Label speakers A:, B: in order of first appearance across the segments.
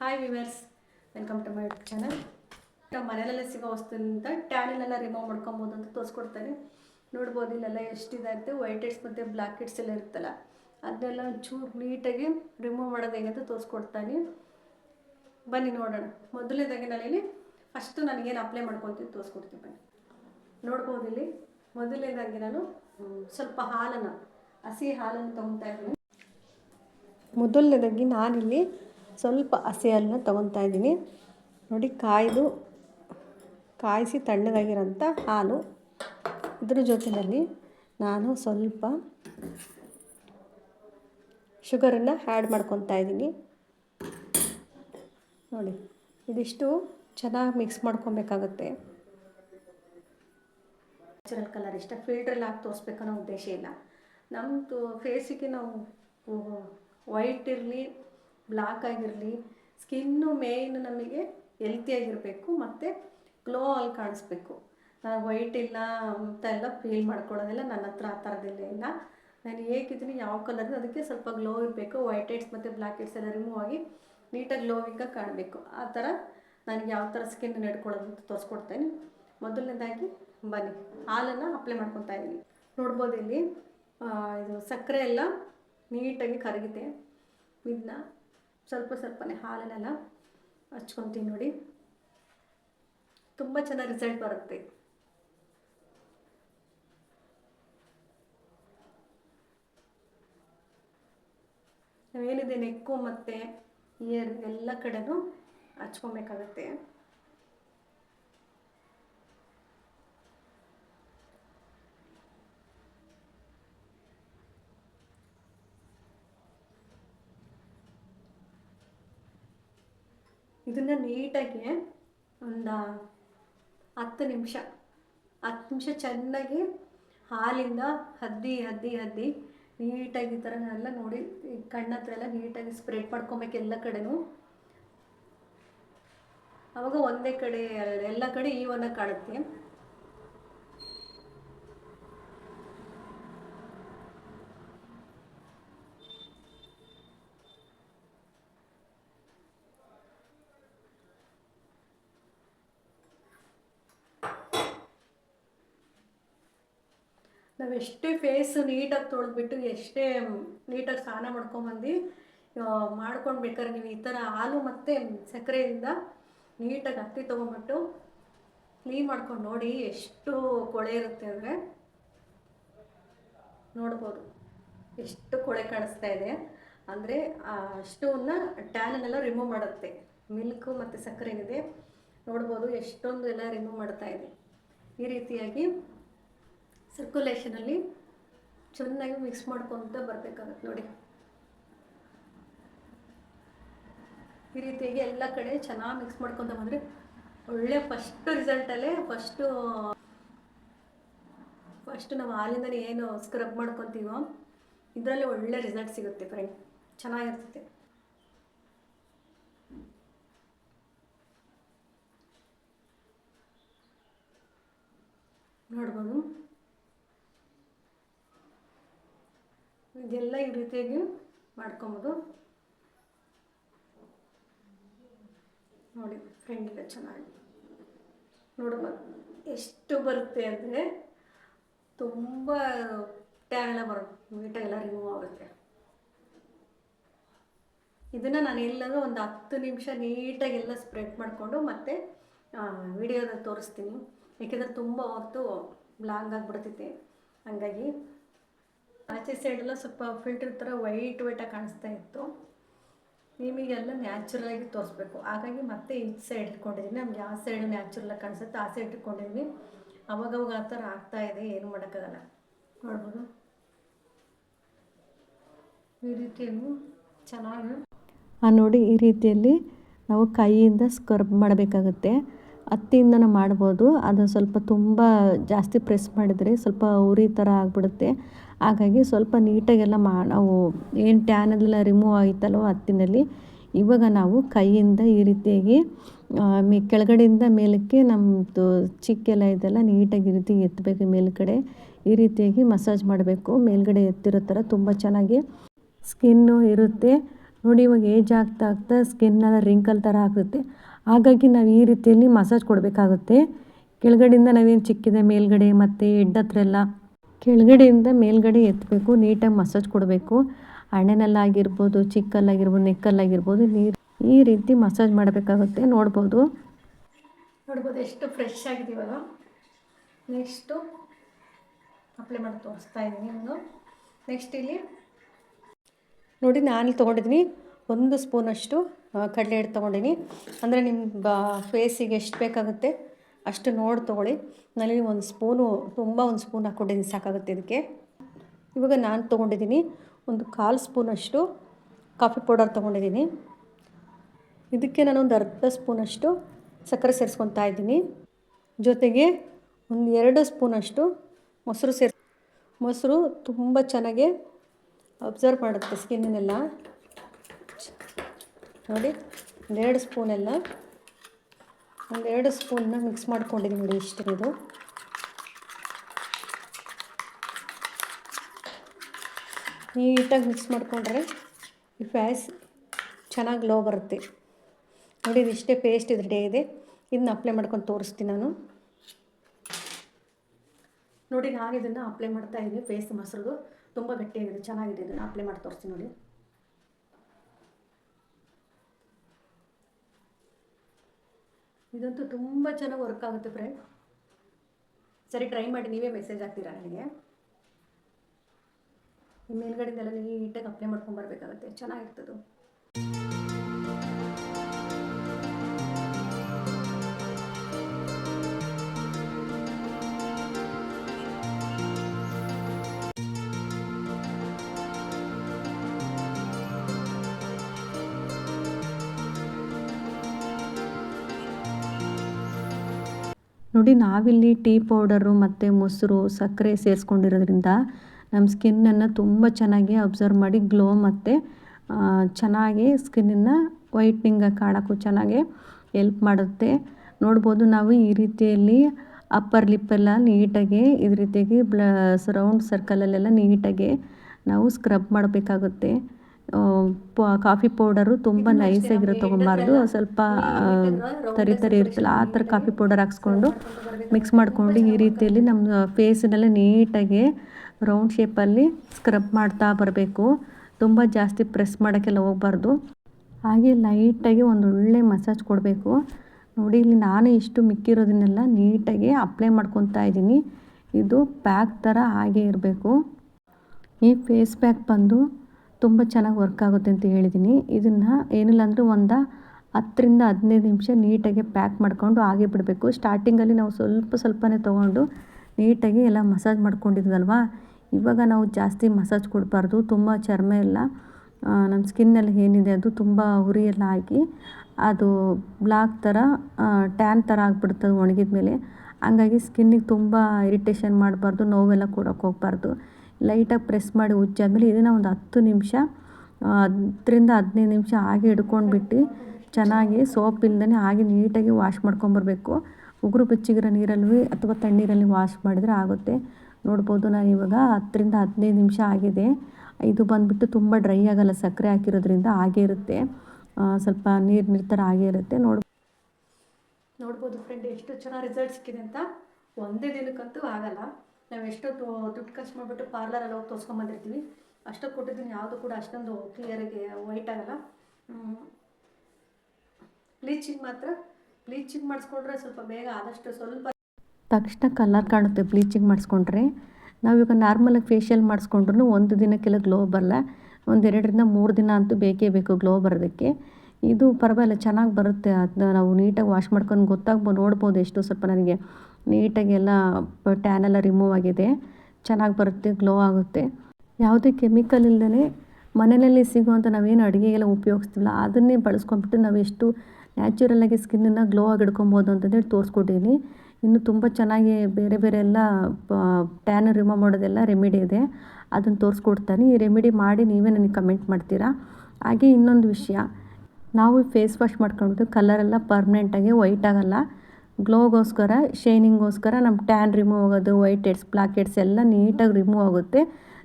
A: Hi viewers welcome to my channel ನಮ್ಮ ಸಿಗೋ ವಸ್ತುವಿಂದ ಟ್ಯಾನಿನೆಲ್ಲ remove ಮಾಡ್ಕೊಬೋದು ಅಂತ ತೋರಿಸ್ಕೊಡ್ತಾರೆ. ನೋಡ್ಬೋದು ಇಲ್ಲೆಲ್ಲ ಎಷ್ಟಿದೆ ವೈಟ್ ಹೆಡ್ಸ್ ಮತ್ತು ಬ್ಲ್ಯಾಕ್ ಹೆಡ್ಸ್ ಎಲ್ಲ ಇರುತ್ತಲ್ಲ, ಅದನ್ನೆಲ್ಲ ಒಂಚೂರು ನೀಟಾಗಿ ರಿಮೂವ್ ಮಾಡೋದು ಹೇಗೆ ಅಂತ ತೋರಿಸ್ಕೊಡ್ತಾನೆ. ಬನ್ನಿ ನೋಡೋಣ. ಮೊದಲನೇದಾಗಿ ನಾನಿಲ್ಲಿ ಫಸ್ಟು ನನಗೇನು ಅಪ್ಲೈ ಮಾಡ್ಕೊತೀನಿ ತೋರಿಸ್ಕೊಡ್ತೀನಿ ಬನ್ನಿ. ನೋಡ್ಬೋದು ಇಲ್ಲಿ, ಮೊದಲನೇದಾಗಿ ನಾನು ಸ್ವಲ್ಪ ಹಾಲನ್ನು, ಹಸಿ ಹಾಲನ್ನು ತೊಗೊತಾ ಇದ್ದೀನಿ. ಮೊದಲನೇದಾಗಿ ನಾನಿಲ್ಲಿ ಸ್ವಲ್ಪ ಹಸಿ ಹಾಲನ್ನ ತೊಗೊತಾ ಇದ್ದೀನಿ. ನೋಡಿ ಕಾಯ್ದು, ಕಾಯಿಸಿ ತಣ್ಣಗಾಗಿರೋಂಥ ಹಾಲು ಇದ್ರ ಜೊತೆಯಲ್ಲಿ ನಾನು ಸ್ವಲ್ಪ ಶುಗರನ್ನು ಆ್ಯಡ್ ಮಾಡ್ಕೊತಾ ಇದ್ದೀನಿ. ನೋಡಿ, ಇದಿಷ್ಟು ಚೆನ್ನಾಗಿ ಮಿಕ್ಸ್ ಮಾಡ್ಕೊಬೇಕಾಗುತ್ತೆ. ನ್ಯಾಚುರಲ್ ಕಲರ್ ಇಷ್ಟ, ಫಿಲ್ಟ್ರಲ್ಲಿ ಹಾಕಿ ತೋರಿಸ್ಬೇಕನ್ನೋ ಉದ್ದೇಶ ಇಲ್ಲ. ನಮ್ಮದು ಫೇಸಿಗೆ ನಾವು ವೈಟ್ ಇರಲಿ ಬ್ಲ್ಯಾಕ್ ಆಗಿರಲಿ, ಸ್ಕಿನ್ನು ಮೇಯ್ನ್ ನಮಗೆ ಹೆಲ್ತಿಯಾಗಿರಬೇಕು ಮತ್ತು ಗ್ಲೋ ಅಲ್ಲಿ ಕಾಣಿಸ್ಬೇಕು. ನಾನು ವೈಟ್ ಇಲ್ಲ ಅಂತ ಎಲ್ಲ ಫೀಲ್ ಮಾಡ್ಕೊಳ್ಳೋದಿಲ್ಲ, ನನ್ನ ಹತ್ರ ಆ ಥರದ್ದೆಲ್ಲ ಇಲ್ಲ. ನಾನು ಹೇಗಿದ್ದೀನಿ, ಯಾವ ಕಲರ್ ಅದಕ್ಕೆ ಸ್ವಲ್ಪ ಗ್ಲೋ ಇರಬೇಕು. ವೈಟ್ ಹೆಡ್ಸ್ ಮತ್ತು ಬ್ಲ್ಯಾಕ್ ಹೆಡ್ಸ್ ಎಲ್ಲ ರಿಮೂವ್ ಆಗಿ ನೀಟಾಗಿ ಗ್ಲೋವಿಂಗಾಗಿ ಕಾಣಬೇಕು. ಆ ಥರ ನನಗೆ ಯಾವ ಥರ ಸ್ಕಿನ್ ನಡ್ಕೊಳ್ಳೋದು ಅಂತ ತೋರಿಸ್ಕೊಡ್ತೇನೆ. ಮೊದಲನೇದಾಗಿ ಬನ್ನಿ. ಹಾಲನ್ನು ಅಪ್ಲೈ ಮಾಡ್ಕೊತಾ ಇದ್ದೀನಿ ನೋಡ್ಬೋದು ಇಲ್ಲಿ ಇದು ಸಕ್ಕರೆ ಎಲ್ಲ ನೀಟಾಗಿ ಕರಗಿದೆ. ಇದನ್ನ ಸ್ವಲ್ಪ ಸ್ವಲ್ಪನೇ ಹಾಲನ್ನೆಲ್ಲ ಹಚ್ಕೊತೀನಿ ನೋಡಿ. ತುಂಬ ಚೆನ್ನಾಗಿ ರಿಸಲ್ಟ್ ಬರುತ್ತೆ. ನಾವೇನಿದೆ ನೆಕ್ಕು ಮತ್ತು ಇಯರ್ ಎಲ್ಲ ಕಡೆನೂ ಹಚ್ಕೊಬೇಕಾಗತ್ತೆ. ಇದನ್ನು ನೀಟಾಗಿ ಒಂದು ಹತ್ತು ನಿಮಿಷ ಹತ್ತು ನಿಮಿಷ ಚೆನ್ನಾಗಿ ಹಾಲಿಂದ ಹದ್ದಿ ಹದ್ದಿ ಹದ್ದಿ ನೀಟಾಗಿ ಈ ಥರ ಎಲ್ಲ ನೋಡಿ, ಈ ಕಣ್ಣ ಹತ್ರ ಎಲ್ಲ ನೀಟಾಗಿ ಸ್ಪ್ರೆಡ್ ಮಾಡ್ಕೊಬೇಕು ಎಲ್ಲ ಕಡೆನೂ. ಅವಾಗ ಒಂದೇ ಕಡೆ ಎಲ್ಲ ಕಡೆ ಈವನ್ನಾಗಿ ಕಾಣುತ್ತೆ. ನಾವು ಫೇಸ್ ನೀಟಾಗಿ ತೊಳೆದ್ಬಿಟ್ಟು, ಎಷ್ಟೇ ನೀಟಾಗಿ ಸ್ನಾನ ಮಾಡ್ಕೊಂಬಂದು ಮಾಡ್ಕೊಂಡು ಬೇಕಾದ್ರೆ ನೀವು ಈ ಥರ ಹಾಲು ಮತ್ತು ಸಕ್ಕರೆಯಿಂದ ನೀಟಾಗಿ ಹತ್ತಿ ತೊಗೊಂಬಿಟ್ಟು ಕ್ಲೀನ್ ಮಾಡ್ಕೊಂಡು ನೋಡಿ ಎಷ್ಟು ಕೊಳೆ ಇರುತ್ತೆ ಅಂದರೆ ನೋಡ್ಬೋದು. ಎಷ್ಟು ಕೊಳೆ ಕಾಣಿಸ್ತಾ ಇದೆ. ಅಂದರೆ ಅಷ್ಟನ್ನ ಟ್ಯಾನನ್ನೆಲ್ಲ ರಿಮೂವ್ ಮಾಡುತ್ತೆ. ಮಿಲ್ಕು ಮತ್ತು ಸಕ್ಕರೆ ಏನಿದೆ ನೋಡ್ಬೋದು ಎಷ್ಟೊಂದು ಎಲ್ಲ ರಿಮೂವ್ ಮಾಡ್ತಾ ಇದೆ. ಈ ರೀತಿಯಾಗಿ ಸರ್ಕ್ಯುಲೇಷನಲ್ಲಿ ಚೆನ್ನಾಗಿ ಮಿಕ್ಸ್ ಮಾಡ್ಕೊತ ಬರಬೇಕಾಗತ್ತೆ ನೋಡಿ. ಈ ರೀತಿಯಾಗಿ ಎಲ್ಲ ಕಡೆ ಚೆನ್ನಾಗಿ ಮಿಕ್ಸ್ ಮಾಡ್ಕೊತ ಬಂದರೆ ಒಳ್ಳೆ ಫಸ್ಟ್ ರಿಸಲ್ಟಲ್ಲೇ ಫಸ್ಟು ಫಸ್ಟ್ ನಾವು ಹಾಲಿಂದನೇ ಏನು ಸ್ಕ್ರಬ್ ಮಾಡ್ಕೊತೀವೋ ಇದರಲ್ಲಿ ಒಳ್ಳೆ ರಿಸಲ್ಟ್ ಸಿಗುತ್ತೆ ಫ್ರೆಂಡ್ ಚೆನ್ನಾಗಿರ್ತೈತೆ ನೋಡ್ಬೋದು. ಇದೆಲ್ಲ ಈ ರೀತಿಯಾಗಿ ಮಾಡ್ಕೊಬೋದು. ನೋಡಿ ಫ್ರೆಂಡ್ ಇಲ್ಲ ಚೆನ್ನಾಗಿ. ನೋಡಮ್ಮ, ಎಷ್ಟು ಬರುತ್ತೆ ಅಂದರೆ ತುಂಬ ಟ್ಯಾನ್ ಎಲ್ಲ ಬರುತ್ತೆ ನೀಟಾಗೆಲ್ಲ ರಿಮೂವ್ ಆಗುತ್ತೆ. ಇದನ್ನು ನಾನು ಎಲ್ಲರೂ ಒಂದು ಹತ್ತು ನಿಮಿಷ ನೀಟಾಗಿ ಎಲ್ಲ ಸ್ಪ್ರೆಡ್ ಮಾಡಿಕೊಂಡು ಮತ್ತೆ ವಿಡಿಯೋದಲ್ಲಿ ತೋರಿಸ್ತೀನಿ. ಯಾಕೆಂದರೆ ತುಂಬ ಹೊತ್ತು ಬ್ಲಾಂಗ್ ಆಗಿಬಿಡ್ತೈತೆ ಹಂಗಾಗಿ ಆಚೆ ಸೈಡೆಲ್ಲ ಸ್ವಲ್ಪ ಫಿಲ್ಟರ್ ಥರ ವೈಟ್ ವೈಟಾಗಿ ಕಾಣಿಸ್ತಾ ಇತ್ತು. ನಿಮಗೆಲ್ಲ ನ್ಯಾಚುರಲಾಗಿ ತೋರಿಸ್ಬೇಕು. ಹಾಗಾಗಿ ಮತ್ತೆ ಈ ಸೈಡ್ ಇಟ್ಕೊಂಡಿದ್ದೀನಿ ನಮ್ಗೆ ಯಾವ ಸೈಡ್ ನ್ಯಾಚುರಲಾಗಿ ಕಾಣಿಸುತ್ತೆ. ಆ ಸೈಡ್ ಇಟ್ಕೊಂಡಿದ್ದೀನಿ ಅವಾಗವಾಗ ಆ ಥರ ಆಗ್ತಾ ಇದೆ. ಏನು ಮಾಡೋಕ್ಕಾಗಲ್ಲ. ನೋಡ್ಬೋದು. ಈ ರೀತಿಯನ್ನು ಚೆನ್ನಾಗಿ
B: ನೋಡಿ, ಈ ರೀತಿಯಲ್ಲಿ ನಾವು ಕೈಯಿಂದ ಸ್ಕ್ರಬ್ ಮಾಡಬೇಕಾಗುತ್ತೆ. ಹತ್ತಿಯಿಂದನೂ ಮಾಡ್ಬೋದು. ಅದು ಸ್ವಲ್ಪ ತುಂಬ ಜಾಸ್ತಿ ಪ್ರೆಸ್ ಮಾಡಿದರೆ ಸ್ವಲ್ಪ ಉರಿ ಥರ ಆಗಿಬಿಡುತ್ತೆ. ಹಾಗಾಗಿ ಸ್ವಲ್ಪ ನೀಟಾಗೆಲ್ಲ ಮಾ, ನಾವು ಏನು ಟ್ಯಾನ್ ಎಲ್ಲ ರಿಮೂವ್ ಆಯಿತಲ್ಲೋ ಹತ್ತಿನಲ್ಲಿ, ಇವಾಗ ನಾವು ಕೈಯಿಂದ ಈ ರೀತಿಯಾಗಿ ಮೇ, ಕೆಳಗಡೆಯಿಂದ ಮೇಲಕ್ಕೆ ನಮ್ಮದು ಚಿಕ್ಕೆಲ್ಲ ಇದೆಲ್ಲ ನೀಟಾಗಿ ಈ ರೀತಿ ಎತ್ತಬೇಕು, ಮೇಲುಗಡೆ ಈ ರೀತಿಯಾಗಿ ಮಸಾಜ್ ಮಾಡಬೇಕು. ಮೇಲ್ಗಡೆ ಎತ್ತಿರೋ ಥರ ತುಂಬ ಚೆನ್ನಾಗಿ ಸ್ಕಿನ್ನು ಇರುತ್ತೆ.
A: ನೋಡಿ ಇವಾಗ ಏಜ್ ಆಗ್ತಾ ಆಗ್ತಾ ಸ್ಕಿನ್ನೆಲ್ಲ ರಿಂಕಲ್ ಥರ ಆಗುತ್ತೆ. ಹಾಗಾಗಿ ನಾವು ಈ ರೀತಿಯಲ್ಲಿ ಮಸಾಜ್ ಕೊಡಬೇಕಾಗುತ್ತೆ. ಕೆಳಗಡೆಯಿಂದ ನಾವೇನು ಚಿಕ್ಕಿದೆ, ಮೇಲ್ಗಡೆ ಮತ್ತು ಹೆಡ್ ಹತ್ರ ಎಲ್ಲ ಕೆಳಗಡೆಯಿಂದ ಮೇಲ್ಗಡೆ ಎತ್ತಬೇಕು, ನೀಟಾಗಿ ಮಸಾಜ್ ಕೊಡಬೇಕು. ಹಣೆನಲ್ಲಾಗಿರ್ಬೋದು ಚಿಕ್ಕಲ್ಲಾಗಿರ್ಬೋದು, ನೆಕ್ಕಲ್ಲಾಗಿರ್ಬೋದು, ನೀರು ಈ ರೀತಿ ಮಸಾಜ್ ಮಾಡಬೇಕಾಗುತ್ತೆ. ನೋಡ್ಬೋದು.
C: ನೋಡ್ಬೋದು, ಎಷ್ಟು ಫ್ರೆಶ್ ಆಗಿದೀವಲ್ಲ ನೆಕ್ಸ್ಟು ಅಪ್ಲೈ ಮಾಡಿ ತೋರಿಸ್ತಾ ಇದ್ದೀನಿ ನಾನು ನೆಕ್ಸ್ಟ್ ಇಲ್ಲಿ ನೋಡಿ, ನಾನು ತೊಗೊಂಡಿದ್ದೀನಿ ಒಂದು ಸ್ಪೂನಷ್ಟು ಕಡಲೆ ಹಿಟ್ಟು ತೊಗೊಂಡಿನಿ ಅಂದರೆ ನಿಮ್ಮ ಫೇಸಿಗೆ ಎಷ್ಟು ಬೇಕಾಗುತ್ತೆ? ಅಷ್ಟು ನೋಡಿ ತೊಗೊಳ್ಳಿ. ನಾನಿಲ್ಲಿ ಒಂದು ಸ್ಪೂನು, ತುಂಬ ಒಂದು ಸ್ಪೂನ್ ಹಾಕ್ಕೊಂಡಿದ್ದೀನಿ ಸಾಕಾಗುತ್ತೆ ಇದಕ್ಕೆ. ಇವಾಗ ನಾನು ತೊಗೊಂಡಿದ್ದೀನಿ ಒಂದು ಕಾಲು ಸ್ಪೂನಷ್ಟು ಕಾಫಿ ಪೌಡರ್ ತೊಗೊಂಡಿದ್ದೀನಿ. ಇದಕ್ಕೆ ನಾನು ಒಂದು ಅರ್ಧ ಸ್ಪೂನಷ್ಟು ಸಕ್ಕರೆ ಸೇರಿಸ್ಕೊತಾ ಇದ್ದೀನಿ. ಜೊತೆಗೆ ಒಂದು ಎರಡು ಸ್ಪೂನಷ್ಟು ಮೊಸರು ಸೇರ್, ಮೊಸರು ತುಂಬ ಚೆನ್ನಾಗಿ ಅಬ್ಸರ್ವ್ ಮಾಡುತ್ತೆ ಸ್ಕಿನ್ನನ್ನೆಲ್ಲ ನೋಡಿ ಒಂದೆರಡು ಸ್ಪೂನೆಲ್ಲ ಒಂದೆರಡು ಸ್ಪೂನ್ನ ಮಿಕ್ಸ್ ಮಾಡ್ಕೊಂಡಿದ್ದೀನಿ ನೋಡಿ ಇಷ್ಟು ಇದು. ನೀಟಾಗಿ ಮಿಕ್ಸ್ ಮಾಡಿಕೊಂಡ್ರೆ ಈ ಫ್ಯಾಸ್ ಚೆನ್ನಾಗಿ ಲೋ ಬರುತ್ತೆ. ನೋಡಿ ಇದಿಷ್ಟೇ ಪೇಸ್ಟ್ ಇದ್ರ ಡೇ ಇದೆ. ಇದನ್ನ ಅಪ್ಲೈ ಮಾಡ್ಕೊಂಡು ತೋರಿಸ್ತೀನಿ ನಾನು. ನೋಡಿ ನಾನು ಇದನ್ನು ಅಪ್ಲೈ ಮಾಡ್ತಾ ಇದ್ದೀನಿ ಫೇಸ್ ಮೊಸರು ತುಂಬ ಗಟ್ಟಿಯಾಗಿದೆ, ಚೆನ್ನಾಗಿದೆ. ಇದನ್ನು ಅಪ್ಲೈ ಮಾಡಿ ತೋರಿಸ್ತೀನಿ ನೋಡಿ. ಇದಂತೂ ತುಂಬ ಚೆನ್ನಾಗಿ ವರ್ಕ್ ಆಗುತ್ತೆ ಫ್ರೆಂಡ್ ಸರಿ ಟ್ರೈ ಮಾಡಿ, ನೀವೇ ಮೆಸೇಜ್ ಹಾಕ್ತೀರಾ ನನಗೆ? ಮೇಲ್ಗಡೆಯಿಂದೆಲ್ಲ ನೀಟಾಗಿ ಅಪ್ಲೈ ಮಾಡ್ಕೊಂಡು ಬರಬೇಕಾಗುತ್ತೆ. ಚೆನ್ನಾಗಿರ್ತದೆ
A: ನೋಡಿ, ನಾವಿಲ್ಲಿ ಟೀ ಪೌಡರು ಮತ್ತು ಮೊಸರು, ಸಕ್ಕರೆ ಸೇರಿಸ್ಕೊಂಡಿರೋದ್ರಿಂದ ನಮ್ಮ ಸ್ಕಿನ್ನನ್ನು ತುಂಬ ಚೆನ್ನಾಗಿ ಅಬ್ಸರ್ವ್ ಮಾಡಿ ಗ್ಲೋ ಮತ್ತು ಚೆನ್ನಾಗಿ ಸ್ಕಿನ್ನನ್ನು ವೈಟ್ನಿಂಗ್ ಕಾಣೋಕ್ಕೂ ಚೆನ್ನಾಗಿ ಎಲ್ಪ್ ಮಾಡುತ್ತೆ. ನೋಡ್ಬೋದು ನಾವು ಈ ರೀತಿಯಲ್ಲಿ ಅಪ್ಪರ್ ಲಿಪ್ಪೆಲ್ಲ ನೀಟಾಗಿ ಇದೇ ರೀತಿಯಾಗಿ ಬ್ಲ, ಸರೌಂಡ್ ಸರ್ಕಲಲ್ಲೆಲ್ಲ ನೀಟಾಗಿ ನಾವು ಸ್ಕ್ರಬ್ ಮಾಡಬೇಕಾಗುತ್ತೆ. ಕಾಫಿ ಪೌಡರು ತುಂಬ ನೈಸಾಗಿರೋ ತೊಗೊಬಾರ್ದು. ಸ್ವಲ್ಪ ತರಿ ತರಿ ಇರುತ್ತಲ್ಲ ಆ ಥರ ಕಾಫಿ ಪೌಡರ್ ಹಾಕ್ಸ್ಕೊಂಡು ಮಿಕ್ಸ್ ಮಾಡ್ಕೊಂಡು ಈ ರೀತಿಯಲ್ಲಿ ನಮ್ಮ ಫೇಸನ್ನೆಲ್ಲ ನೀಟಾಗಿ ರೌಂಡ್ ಶೇಪಲ್ಲಿ ಸ್ಕ್ರಬ್ ಮಾಡ್ತಾ ಬರಬೇಕು. ತುಂಬ ಜಾಸ್ತಿ ಪ್ರೆಸ್ ಮಾಡೋಕ್ಕೆಲ್ಲ ಹೋಗ್ಬಾರ್ದು. ಹಾಗೆ ಲೈಟಾಗಿ ಒಂದು ಒಳ್ಳೆ ಮಸಾಜ್ ಕೊಡಬೇಕು. ನೋಡಿ ಇಲ್ಲಿ ನಾನು ಇಷ್ಟು ಮಿಕ್ಕಿರೋದನ್ನೆಲ್ಲ ನೀಟಾಗಿ ಅಪ್ಲೈ ಮಾಡ್ಕೊತಾ ಇದ್ದೀನಿ. ಇದು ಪ್ಯಾಕ್ ಥರ ಹಾಗೆ ಇರಬೇಕು. ಈ ಫೇಸ್ ಪ್ಯಾಕ್ ಬಂದು ತುಂಬ ಚೆನ್ನಾಗಿ ವರ್ಕ್ ಆಗುತ್ತೆ ಅಂತ ಹೇಳಿದ್ದೀನಿ ಇದನ್ನು ಏನಿಲ್ಲ ಅಂದರೂ ಒಂದು ಹತ್ತರಿಂದ ಹದಿನೈದು ನಿಮಿಷ ನೀಟಾಗಿ ಪ್ಯಾಕ್ ಮಾಡ್ಕೊಂಡು ಹಾಗೆ ಬಿಡಬೇಕು. ಸ್ಟಾರ್ಟಿಂಗಲ್ಲಿ ನಾವು ಸ್ವಲ್ಪ ಸ್ವಲ್ಪನೇ ತೊಗೊಂಡು ನೀಟಾಗಿ ಎಲ್ಲ ಮಸಾಜ್ ಮಾಡ್ಕೊಂಡಿದ್ವಲ್ವ? ಇವಾಗ ನಾವು ಜಾಸ್ತಿ ಮಸಾಜ್ ಕೊಡಬಾರ್ದು. ತುಂಬ ಚರ್ಮ ಎಲ್ಲ ನಮ್ಮ ಸ್ಕಿನ್ನಲ್ಲಿ ಏನಿದೆ ಅದು ತುಂಬ ಉರಿ ಎಲ್ಲ ಆಗಿ ಅದು ಬ್ಲಾಕ್ ಥರ ಟ್ಯಾನ್ ಥರ ಆಗಿಬಿಡ್ತದೆ ಒಣಗಿದ ಮೇಲೆ ಹಂಗಾಗಿ ಸ್ಕಿನ್ನಿಗೆ ತುಂಬ ಇರಿಟೇಷನ್ ಮಾಡಬಾರ್ದು, ನೋವೆಲ್ಲ ಕೊಡೋಕ್ಕೆ ಹೋಗ್ಬಾರ್ದು. ಲೈಟಾಗಿ ಪ್ರೆಸ್ ಮಾಡಿ ಉಜ್ಜಾದ್ಮೇಲೆ ಇದನ್ನು ಒಂದು ಹತ್ತು ನಿಮಿಷ ಹತ್ತರಿಂದ ಹದಿನೈದು ನಿಮಿಷ ಹಾಗೆ ಹಿಡ್ಕೊಂಡ್ಬಿಟ್ಟು ಚೆನ್ನಾಗಿ ಸೋಪ್ ಇಲ್ದೇ ಹಾಗೆ ನೀಟಾಗಿ ವಾಶ್ ಮಾಡ್ಕೊಂಬರ್ಬೇಕು ಉಗುರು ಬೆಚ್ಚಗಿರೋ ನೀರಲ್ಲಿ ಅಥವಾ ತಣ್ಣೀರಲ್ಲಿ ವಾಶ್ ಮಾಡಿದರೆ ಆಗುತ್ತೆ. ನೋಡ್ಬೋದು ನಾನು ಇವಾಗ ಹತ್ತರಿಂದ ಹದಿನೈದು ನಿಮಿಷ ಆಗಿದೆ. ಇದು ಬಂದುಬಿಟ್ಟು ತುಂಬ ಡ್ರೈ ಆಗೋಲ್ಲ, ಸಕ್ಕರೆ ಹಾಕಿರೋದ್ರಿಂದ ಹಾಗೆ ಇರುತ್ತೆ. ಸ್ವಲ್ಪ ನೀರು ನೀರು ಥರ ಆಗೇ ಇರುತ್ತೆ. ನೋಡಿ
C: ನೋಡ್ಬೋದು ಫ್ರೆಂಡ್ ಎಷ್ಟು ಚೆನ್ನಾಗಿ ರಿಸಲ್ಟ್ ಸಿಕ್ಕಿದೆ ಅಂತ. ಒಂದೇ ದಿನಕ್ಕಂತೂ ಆಗಲ್ಲ. ನಾವು ಎಷ್ಟೊತ್ತು ದುಡ್ಡು ಖರ್ಚು ಮಾಡಿಬಿಟ್ಟು ಪಾರ್ಲರಲ್ಲಿ ಹೋಗಿ ತೋರಿಸ್ಕೊಂಬಂದಿರ್ತೀವಿ ಅಷ್ಟೋ ಕೊಟ್ಟಿದ್ದೀನಿ, ಯಾವುದು ಕೂಡ ಅಷ್ಟೊಂದು ಕ್ಲಿಯರಾಗಿ ವೈಟ್ ಆಗಲ್ಲ. ಬ್ಲೀಚಿಂಗ್ ಮಾತ್ರ. ಬ್ಲೀಚಿಂಗ್ ಮಾಡಿಸ್ಕೊಂಡ್ರೆ ಸ್ವಲ್ಪ ಬೇಗ ಆದಷ್ಟು ಸ್ವಲ್ಪ
A: ತಕ್ಷಣ ಕಲರ್ ಕಾಣುತ್ತೆ ಬ್ಲೀಚಿಂಗ್ ಮಾಡಿಸ್ಕೊಂಡ್ರೆ. ನಾವೀಗ ನಾರ್ಮಲಾಗಿ ಫೇಶಿಯಲ್ ಮಾಡಿಸ್ಕೊಂಡ್ರು ಒಂದು ದಿನಕ್ಕೆಲ್ಲ ಗ್ಲೋ ಬರಲ್ಲ. ಒಂದೆರಡರಿಂದ ಮೂರು ದಿನ ಅಂತೂ ಬೇಕೇ ಬೇಕು ಗ್ಲೋ ಬರೋದಕ್ಕೆ. ಇದು ಪರವಾಗಿಲ್ಲ, ಚೆನ್ನಾಗಿ ಬರುತ್ತೆ. ಅದನ್ನ ನಾವು ನೀಟಾಗಿ ವಾಶ್ ಮಾಡ್ಕೊಂಡು ಗೊತ್ತಾಗ್ಬೋದು ನೋಡ್ಬೋದು ಎಷ್ಟು ಸ್ವಲ್ಪ ನನಗೆ. ನೀಟಾಗಿ ಎಲ್ಲ ಟ್ಯಾನ್ ಎಲ್ಲ ರಿಮೂವ್ ಆಗಿದೆ. ಚೆನ್ನಾಗಿ ಬರುತ್ತೆ, ಗ್ಲೋ ಆಗುತ್ತೆ. ಯಾವುದೇ ಕೆಮಿಕಲ್ ಇಲ್ಲದೇ ಮನೆಯಲ್ಲಿ ಸಿಗುವಂಥ ನಾವೇನು ಅಡುಗೆಗೆಲ್ಲ ಉಪಯೋಗಿಸ್ತೀವಲ್ಲ ಅದನ್ನೇ ಬಳಸ್ಕೊಂಡ್ಬಿಟ್ಟು ನಾವು ಎಷ್ಟು ನ್ಯಾಚುರಲ್ಲಾಗಿ ಸ್ಕಿನ್ನನ್ನು ಗ್ಲೋ ಆಗಿ ಇಡ್ಕೊಬೋದು ಅಂತಂದೇಳಿ ತೋರಿಸ್ಕೊಟ್ಟಿದ್ದೀನಿ ಇನ್ನು ತುಂಬ ಚೆನ್ನಾಗಿ ಬೇರೆ ಬೇರೆ ಎಲ್ಲ ಟ್ಯಾನ್ ರಿಮೂವ್ ಮಾಡೋದೆಲ್ಲ ರೆಮಿಡಿ ಇದೆ. ಅದನ್ನು ತೋರಿಸ್ಕೊಡ್ತಾನೆ. ಈ ರೆಮಿಡಿ ಮಾಡಿ ನೀವೇ ನನಗೆ ಕಮೆಂಟ್ ಮಾಡ್ತೀರಾ? ಹಾಗೆ ಇನ್ನೊಂದು ವಿಷಯ. ನಾವು ಫೇಸ್ ವಾಶ್ ಮಾಡ್ಕೊಂಡ್ಬಿಟ್ಟು ಕಲರೆಲ್ಲ ಪರ್ಮನೆಂಟಾಗಿ ವೈಟ್ ಆಗೋಲ್ಲ. ಗ್ಲೋಗೋಸ್ಕರ ಶೈನಿಂಗೋಸ್ಕರ ನಮ್ಮ ಟ್ಯಾನ್ ರಿಮೂವ್ ಆಗೋದು, ವೈಟ್ ಹೆಡ್ಸ್ ಬ್ಲ್ಯಾಕ್ ಹೆಡ್ಸ್ ಎಲ್ಲ ನೀಟಾಗಿ ರಿಮೂವ್ ಆಗುತ್ತೆ.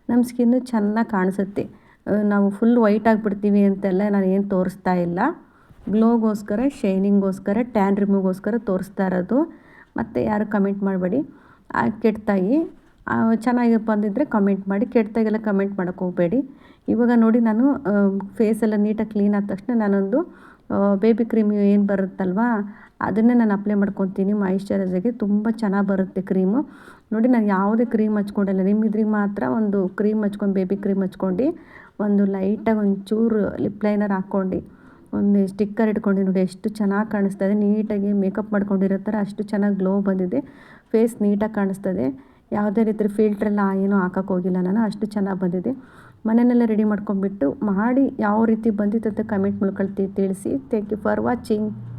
A: ನಮ್ಮ ಸ್ಕಿನ್ನು ಚೆನ್ನಾಗಿ ಕಾಣಿಸುತ್ತೆ. ನಾವು ಫುಲ್ ವೈಟ್ ಆಗಿಬಿಡ್ತೀವಿ ಅಂತೆಲ್ಲ ನಾನು ಏನು ತೋರಿಸ್ತಾ ಇಲ್ಲ. ಗ್ಲೋಗೋಸ್ಕರ ಶೈನಿಂಗೋಸ್ಕರ ಟ್ಯಾನ್ ರಿಮೂವ್ಗೋಸ್ಕರ ತೋರಿಸ್ತಾ ಇರೋದು. ಮತ್ತು ಯಾರು ಕಮೆಂಟ್ ಮಾಡಬೇಡಿ. ಕೆಟ್ಟಾಗಿ ಚೆನ್ನಾಗಿ ಅಂದಿದ್ದರೆ ಕಮೆಂಟ್ ಮಾಡಿ ಕೆಟ್ಟದಾಗೆಲ್ಲ ಕಮೆಂಟ್ ಮಾಡೋಕ್ಕೆ ಹೋಗಬೇಡಿ. ಇವಾಗ ನೋಡಿ ನಾನು ಫೇಸ್ ಎಲ್ಲ ನೀಟಾಗಿ ಕ್ಲೀನ್ ಆದ ತಕ್ಷಣ ನಾನೊಂದು ಬೇಬಿ ಕ್ರೀಮ್ ಏನು ಬರುತ್ತಲ್ವಾ ಅದನ್ನೇ ನಾನು ಅಪ್ಲೈ ಮಾಡ್ಕೊತೀನಿ. ಮಾಯಿಶ್ಚರೈಸರ್ಗೆ ತುಂಬ ಚೆನ್ನಾಗಿ ಬರುತ್ತೆ ಕ್ರೀಮು ನೋಡಿ, ನಾನು ಯಾವುದೇ ಕ್ರೀಮ್ ಹಚ್ಕೊಂಡಿಲ್ಲ. ನಿಮ್ಮಿದ್ರಿಗೆ ಮಾತ್ರ ಒಂದು ಕ್ರೀಮ್ ಹಚ್ಕೊಂಡು ಬೇಬಿ ಕ್ರೀಮ್ ಹಚ್ಕೊಂಡು, ಒಂದು ಲೈಟಾಗಿ ಒಂಚೂರು ಲಿಪ್ ಲೈನರ್ ಹಾಕ್ಕೊಂಡು, ಒಂದು ಸ್ಟಿಕ್ಕರ್ ಇಟ್ಕೊಂಡು ನೋಡಿ, ಎಷ್ಟು ಚೆನ್ನಾಗಿ ಕಾಣಿಸ್ತಾ ಇದೆ. ನೀಟಾಗಿ ಮೇಕಪ್ ಮಾಡ್ಕೊಂಡಿರೋ ಥರ ಅಷ್ಟು ಚೆನ್ನಾಗಿ ಗ್ಲೋ ಬಂದಿದೆ. ಫೇಸ್ ನೀಟಾಗಿ ಕಾಣಿಸ್ತದೆ ಯಾವುದೇ ರೀತಿ ಫಿಲ್ಟ್ರೆಲ್ಲ ಏನೂ ಹಾಕೋಕ್ಕೋಗಿಲ್ಲ ಹೋಗಿಲ್ಲ ನಾನು. ಅಷ್ಟು ಚೆನ್ನಾಗಿ ಬಂದಿದೆ. ಮನೆಯಲ್ಲೇ ರೆಡಿ ಮಾಡ್ಕೊಂಡ್ಬಿಟ್ಟು ಮಾಡಿ, ಯಾವ ರೀತಿ ಬಂದಿತ್ತು ಅಂತ ಕಮೆಂಟ್ ಮೂಲಕ ತಿಳಿಸಿ. Thank you for watching